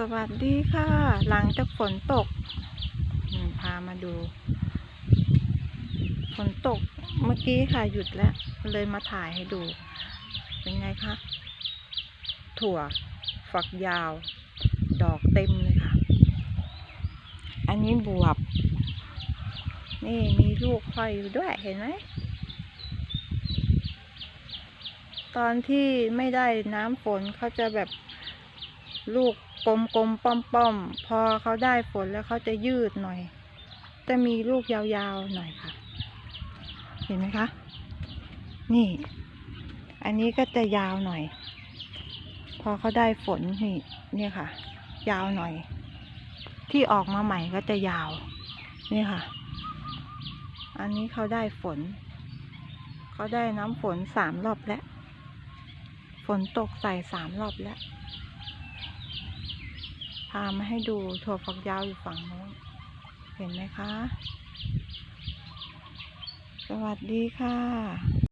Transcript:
สวัสดีค่ะ หลังจากฝนตกพามาดู ฝนตกเมื่อกี้ค่ะหยุดแล้ว เลยมาถ่ายให้ดู เป็นไงคะ ถั่วฝักยาว ดอกเต็มเลยค่ะ อันนี้บวบ นี่มีลูกคอยอยู่ด้วยเห็นไหม ตอนที่ไม่ได้น้ำฝนเขาจะแบบ ลูกกลมๆป้อมๆ พอเขาได้ฝนแล้วเขาจะยืดหน่อย จะมีลูกยาวๆหน่อยค่ะ เห็นไหมคะ นี่ อันนี้ก็จะยาวหน่อย พอเขาได้ฝนนี่เนี่ยค่ะ ยาวหน่อย ที่ออกมาใหม่ก็จะยาว นี่ค่ะ อันนี้เขาได้ฝน เขาได้น้ำฝนสามรอบแล้ว ฝนตกใส่สามรอบแล้วามาให้ดูถั่วฝักยาวอยู่ฝั่งโน้น เห็นไหมคะ สวัสดีค่ะ